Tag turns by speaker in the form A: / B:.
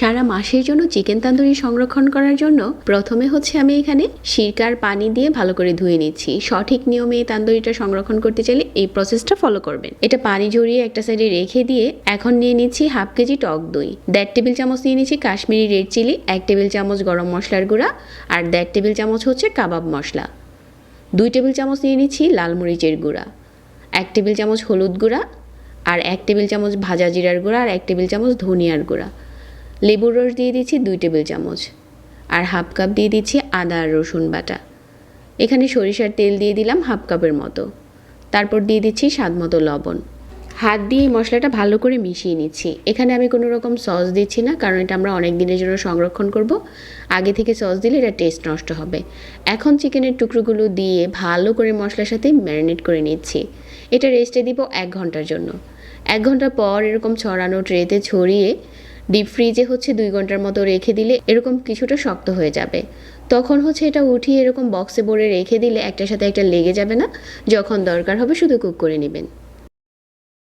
A: সারা মাসের জন্য চিকেন তান্দুরি সংরক্ষণ করার জন্য প্রথমে হচ্ছে আমি এখানে সিরকার পানি দিয়ে ভালো করে ধুয়ে নিচ্ছি। সঠিক নিয়মে এই তান্দুরিটা সংরক্ষণ করতে চাইলে এই প্রসেসটা ফলো করবেন। এটা পানি ঝরিয়ে একটা সাইডে রেখে দিয়ে এখন নিয়ে নিচ্ছি হাফ কেজি টক দই। দেড় টেবিল চামচ নিয়ে নিচ্ছি কাশ্মীরি রেড চিলি, এক টেবিল চামচ গরম মশলার গুঁড়া আর দেড় টেবিল চামচ হচ্ছে কাবাব মশলা। দুই টেবিল চামচ নিয়ে নিচ্ছি লাল মরিচের গুঁড়া, এক টেবিল চামচ হলুদ গুঁড়া আর এক টেবিল চামচ ভাজা জিরার গুঁড়া আর এক টেবিল চামচ ধনিয়ার গুঁড়া। লেবুর রস দিয়ে দিচ্ছি দুই টেবিল চামচ। আর হাফ কাপ দিয়ে দিচ্ছি আদা আর রসুন বাটা। এখানে সরিষার তেল দিয়ে দিলাম হাফ কাপের মতো। তারপর দিয়ে দিচ্ছি স্বাদ মতো লবণ। হাত দিয়ে মশলাটা ভালো করে মিশিয়ে নিচ্ছি। এখানে আমি কোনো রকম সস দিচ্ছি না, কারণ এটা আমরা অনেক দিনের জন্য সংরক্ষণ করব। আগে থেকে সস দিলে এটা টেস্ট নষ্ট হবে। এখন চিকেনের টুকরোগুলো দিয়ে ভালো করে মশলার সাথে ম্যারিনেট করে নিচ্ছি। এটা রেস্টে দিব এক ঘণ্টার জন্য। এক ঘণ্টা পর এরকম ছড়ানো ট্রেতে ছড়িয়ে ডিপ ফ্রিজে হচ্ছে দুই ঘণ্টার মতো রেখে দিলে এরকম কিছুটা শক্ত হয়ে যাবে। তখন হচ্ছে এটা উঠিয়ে এরকম বক্সে ভরে রেখে দিলে একটার সাথে একটা লেগে যাবে না। যখন দরকার হবে শুধু কুক করে নেবেন।